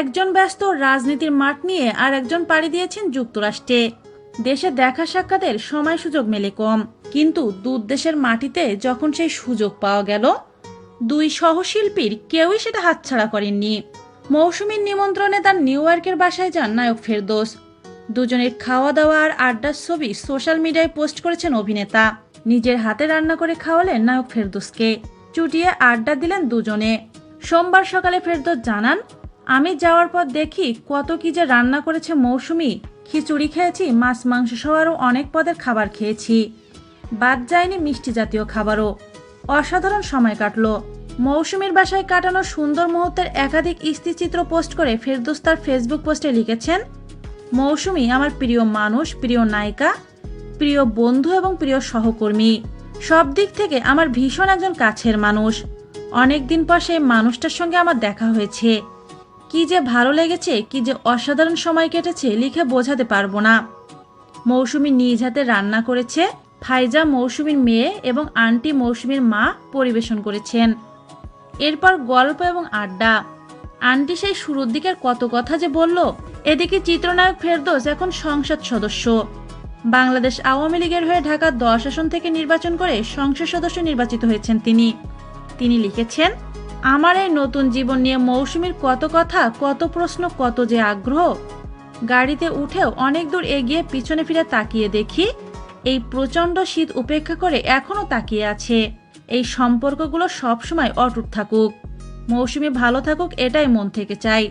একজন ব্যস্ত রাজনীতির মাঠ নিয়ে আর একজন পাড়ি দিয়েছেন যুক্তরাষ্ট্রে। দেশে দেখা সাক্ষাতের সময় সুযোগ মেলে কম। কিন্তু দূর দেশের মাটিতে যখন সেই সুযোগ পাওয়া গেল, দুই সহশিল্পীর কেউই সেটা হাতছাড়া করেননি। মৌসুমীর নিমন্ত্রণে তার নিউ ইয়র্কের বাসায় যান নায়ক ফেরদোস। দুজনের খাওয়া দাওয়া আর আড্ডার ছবি সোশ্যাল মিডিয়ায় পোস্ট করেছেন অভিনেতা। নিজের হাতে রান্না করে খাওয়ালেন নায়ক ফেরদোসকে। চুটিয়ে আড্ডা দিলেন দুজনে। সোমবার সকালে ফেরদোস জানান আমি যাওয়ার পর দেখি কত কি যে রান্না করেছে মৌসুমি। খিচুড়ি খেয়েছি, মাছ, মাংস সহ আরও অনেক পদের খাবার খেয়েছি। বাদ যায়নি মিষ্টি জাতীয় খাবারও। অসাধারণ সময় কাটলো। মৌসুমীর বাসায় কাটানো সুন্দর মুহূর্তের একাধিক স্থিরচিত্র পোস্ট করে ফেরদোস তার ফেসবুক পোস্টে লিখেছেন, মৌসুমি আমার প্রিয় মানুষ, প্রিয় নায়িকা, প্রিয় বন্ধু এবং প্রিয় সহকর্মী। সব দিক থেকে আমার ভীষণ একজন কাছের মানুষ। অনেক দিন পর সেই মানুষটার সঙ্গে আমার দেখা হয়েছে। কি যে ভালো লেগেছে, কি যে অসাধারণ সময় কেটেছে লিখে বোঝাতে পারব না। মৌসুমী নিজ হাতে রান্না করেছে, ফাইজা মৌসুমীর মেয়ে এবং আন্টি মৌসুমীর মা পরিবেশন করেছেন। এরপর গল্প এবং আড্ডা। আন্টি সেই শুরুর দিকের কত কথা যে বলল, এদিকে চিত্রনায়ক ফেরদোস এখন সংসদ সদস্য। বাংলাদেশ আওয়ামী লীগের হয়ে ঢাকা দশ আসন থেকে নির্বাচন করে সংসদ সদস্য নির্বাচিত হয়েছেন তিনি। তিনি লিখেছেন আমার এই নতুন জীবন নিয়ে মৌসুমির কত কথা, কত প্রশ্ন, কত যে আগ্রহ। গাড়িতে উঠেও অনেক দূর এগিয়ে পিছনে ফিরে তাকিয়ে দেখি, এই প্রচণ্ড শীত উপেক্ষা করে এখনও তাকিয়ে আছে। এই সম্পর্কগুলো সবসময় অটুট থাকুক। মৌসুমি ভালো থাকুক, এটাই মন থেকে চাই।